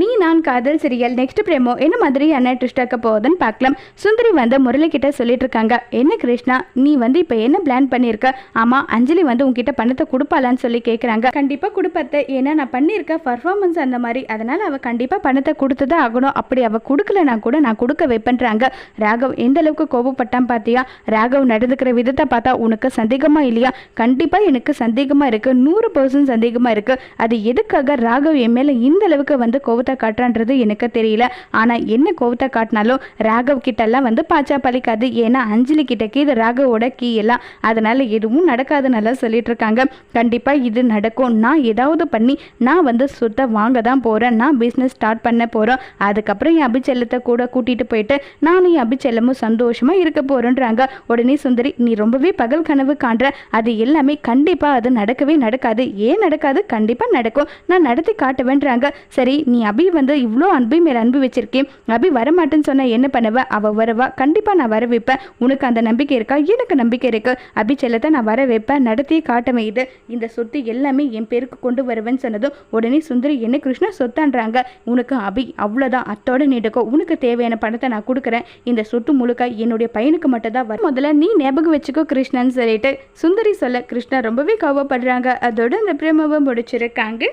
நீ நான் காதல் சீரியல் நெக்ஸ்ட் பிரேமோ என்ன மாதிரியான ட்விஸ்ட் ஆக்க போகுதுன்னு பார்க்கலாம். சுந்தரி வந்து முரளி கிட்ட சொல்லிட்டு இருக்காங்க. என்ன கிருஷ்ணா நீ வந்து இப்போ என்ன பிளான் பண்ணியிருக்க ஆமா அஞ்சலி வந்து உன்கிட்ட பணத்தை கொடுப்பாளான்னு சொல்லி கேட்குறாங்க கண்டிப்பாக கொடுப்பத்த ஏன்னா நான் பண்ணியிருக்க பர்ஃபார்மன்ஸ் அந்த மாதிரி. அதனால அவள் கண்டிப்பாக பணத்தை கொடுத்து தான் ஆகணும். அப்படி அவள் கொடுக்கலனா கூட நான் கொடுக்க வைப்பேன்றாங்க. ராகவ் எந்த அளவுக்கு கோபப்பட்டான் பார்த்தியா ராகவ் நடந்துக்கிற விதத்தை பார்த்தா உனக்கு சந்தேகமா இல்லையா? கண்டிப்பாக எனக்கு சந்தேகமாக இருக்குது நூறு பர்சன்ட் சந்தேகமாக இருக்குது அது எதுக்காக ராகவ் என் மேலே இந்த அளவுக்கு வந்து கோவத்தை காட்டுறான்றது எனக்கு தெரியல. ஆனால் என்ன கோவத்தை காட்டினாலும் ராகவ் கிட்டெல்லாம் வந்து பாச்சா பழிக்காது. ஏன்னா அஞ்சலி கிட்டக்கு இது ராகவோட கீ எல்லாம். அதனால் எதுவும் நடக்காதுன்னு சொல்லிட்டு இருக்காங்க. கண்டிப்பாக இது நடக்கும். நான் ஏதாவது பண்ணி நான் வந்து சொத்தை வாங்க தான் போகிறேன் நான் பிஸ்னஸ் ஸ்டார்ட் பண்ண போகிறோம் அதுக்கப்புறம் என் அபிச்செல்லத்தை கூட கூட்டிகிட்டு போயிட்டு நானும் என் அபிச்செல்லமும் சந்தோஷமாக இருக்க போகிறேன்றாங்க உடனே சுந்தரி நீ ரொம்பவே பகல் கனவு காண்ற. அது எல்லாமே கண்டிப்பாக அது நடக்கவே நடக்காது. ஏன் நடக்காது? கண்டிப்பாக நடக்கும். நான் நடத்தி காட்டுவேன்றாங்க. சரி நீ அபி வந்து இவ்வளோ அன்பு மேலே அன்பு வச்சிருக்கேன் அபி வரமாட்டேன்னு சொன்னால் என்ன பண்ணுவ? அவள் வருவா. கண்டிப்பாக நான் வர வைப்பேன். உனக்கு அந்த நம்பிக்கை இருக்கா? எனக்கு நம்பிக்கை இருக்கு. அபி செல்லத்தை நான் வர வைப்பேன். நடத்தி காட்டவே இது. இந்த சொத்து எல்லாமே என் பேருக்கு கொண்டு வருவேன்னு சொன்னதும் உடனே சுந்தரி என்ன கிருஷ்ணா சொத்தான்றாங்க? உனக்கு அபி அவ்வளோதான் அத்தோட நீட்டுக்கோ உனக்கு தேவையான பணத்தை நான் கொடுக்குறேன். இந்த சொத்து முழுக்க என்னுடைய பையனுக்கு மட்டும் தான் வரும். முதல்ல நீ ஞாபகம் வச்சுக்கோ கிருஷ்ணன்னு சொல்லிட்டு சுந்தரி சொல்ல கிருஷ்ணா ரொம்பவே கோவப்படுறாங்க. அதோட அந்த பிரேமாவை முடிச்சிருக்காங்க.